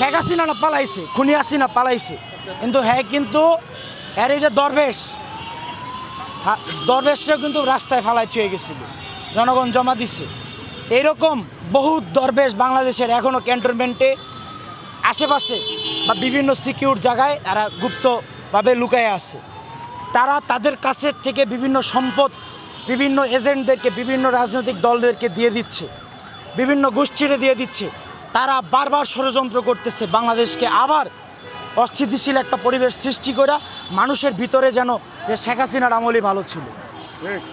শেখ হাসিনা না পালাইছে, খুনি হাসিনা পালাইছে। কিন্তু হ্যাঁ কিন্তু এর এই যে দরবেশ দরবেশও কিন্তু রাস্তায় ফালাই চুয়ে গেছিল, জনগণ জমা দিচ্ছে এইরকম বহু দরবেশ বাংলাদেশের এখনও ক্যান্টনমেন্টে, আশেপাশে বা বিভিন্ন সিকিউর জায়গায় তারা গুপ্তভাবে লুকায়ে আছে। তারা তাদের কাছে থেকে বিভিন্ন সম্পদ, বিভিন্ন এজেন্টদেরকে, বিভিন্ন রাজনৈতিক দলদেরকে দিয়ে দিচ্ছে, বিভিন্ন গোষ্ঠীরে দিয়ে দিচ্ছে। তারা বারবার ষড়যন্ত্র করতেছে, বাংলাদেশকে আবার অস্থিতিশীল একটা পরিবেশ সৃষ্টি করে মানুষের ভিতরে যেন যে শেখ হাসিনার আমলই ভালো ছিল।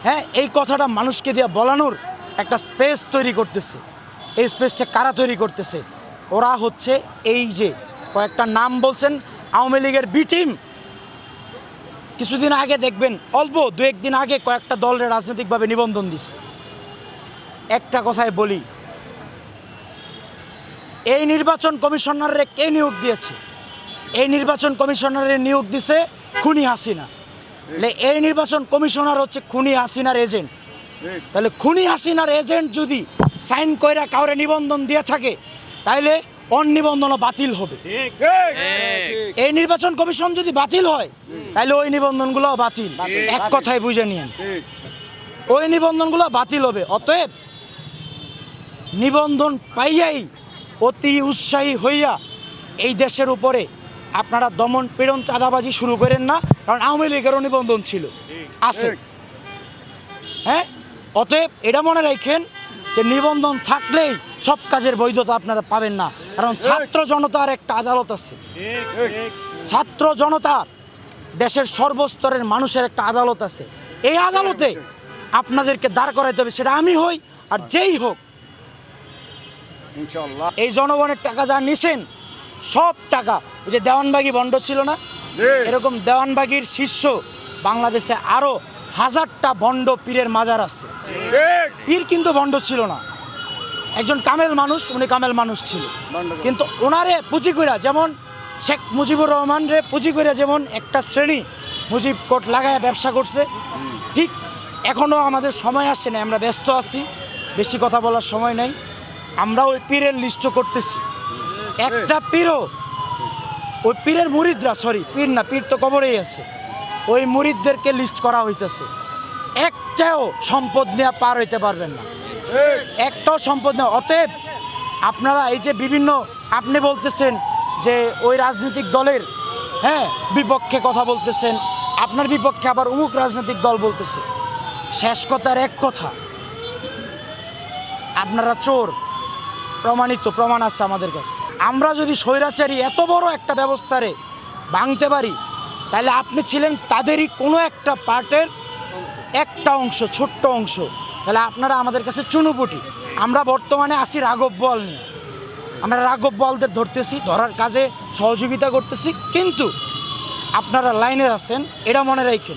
হ্যাঁ এই কথাটা মানুষকে দিয়ে বলানোর একটা স্পেস তৈরি করতেছে। এই স্পেসটা কারা তৈরি করতেছে? ওরা হচ্ছে এই যে কয়েকটা নাম বলছেন, আওয়ামী লীগের বি টিম কিছুদিন আগে দেখবেন, অল্প দু একদিন আগে কয়েকটা দলের রাজনৈতিকভাবে নিবন্ধন দিছে। একটা কথায় বলি এই নির্বাচন কমিশনারে কে নিয়োগ দিয়েছে? এই নির্বাচন কমিশনারের নিয়োগ দিছে খুনি হাসিনা। তাহলে এই নির্বাচন কমিশনার হচ্ছে খুনি হাসিনার এজেন্ট। তাহলে খুনি হাসিনার এজেন্ট যদি সাইন কইরা কাউরে নিবন্ধন দিয়ে থাকে তাইলে অনিবন্ধনও বাতিল হবে। এই নির্বাচন কমিশন যদি বাতিল হয় তাহলে ওই নিবন্ধনগুলো বাতিল। এক কথায় বুঝে নিয়েন। ওই নিবন্ধনগুলো বাতিল হবে। অতএব নিবন্ধন পাইয়াই অতি উৎসাহী হইয়া এই দেশের উপরে আপনারা দমন পীড়ন চাঁদাবাজি শুরু করেন না কারণ আওয়ামী লীগেরও নিবন্ধন ছিল। আছে। হ্যাঁ? অতএব এটা মনে রাখেন যে নিবন্ধন থাকলেই সব কাজের বৈধতা আপনারা পাবেন না কারণ ছাত্র জনতার একটা আদালত আছে। ছাত্র জনতার দেশের সর্বস্তরের মানুষের একটা আদালত আছে। এই আদালতে আপনাদেরকে দাঁড় করাইতে হবে সেটা আমি হই আর যেই হোক ইনশাল্লাহ এই জনগণের টাকা যা নিছেন সব টাকা। ওই যে দেওয়ানবাগি বন্ড ছিল না? এরকম দেওয়ানবাগির শীর্ষ বাংলাদেশে আরও হাজারটা বন্ড পীরের মাজার আছে। পীর কিন্তু বন্ড ছিল না। একজন কামেল মানুষ উনি কামেল মানুষ ছিল। কিন্তু ওনারে পুঁজি কইরা যেমন শেখ মুজিবুর রহমান রে পুঁজি কইরা যেমন একটা শ্রেণি মুজিব কোট লাগায় ব্যবসা করছে ঠিক এখনও আমাদের সময় আসছে না আমরা ব্যস্ত আছি বেশি কথা বলার সময় নাই। আমরা ওই পীরের লিস্ট করতেছি। একটা পীরও, ওই পীরের মুরিদরা সরি পীর না, পীর তো কবরেই আছে। ওই মুরিদদেরকে লিস্ট করা হইতেছে। একটাও সম্পদ নিয়ে পার হইতে পারবেন না। একটাও সম্পদ নেওয়া অতএব আপনারা এই যে বিভিন্ন, আপনি বলতেছেন যে ওই রাজনৈতিক দলের হ্যাঁ বিপক্ষে কথা বলতেছেন, আপনার বিপক্ষে আবার অমুক রাজনৈতিক দল বলতেছে। শেষ কথার এক কথা, আপনারা চোর প্রমাণিত, প্রমাণ আছে আমাদের কাছে। আমরা যদি স্বৈরাচারী এত বড় একটা ব্যবস্থারে ভাঙতে পারি, তাহলে আপনি ছিলেন তাদেরই কোনো একটা পার্টের একটা অংশ, ছোট্ট অংশ। তাহলে আপনারা আমাদের কাছে চুনুপুটি। আমরা বর্তমানে আসি রাঘব বল নিয়ে। আমরা রাঘব বলদের ধরতেছি, ধরার কাজে সহযোগিতা করতেছি, কিন্তু আপনারা লাইনে আছেন, এটা মনে রাখেন।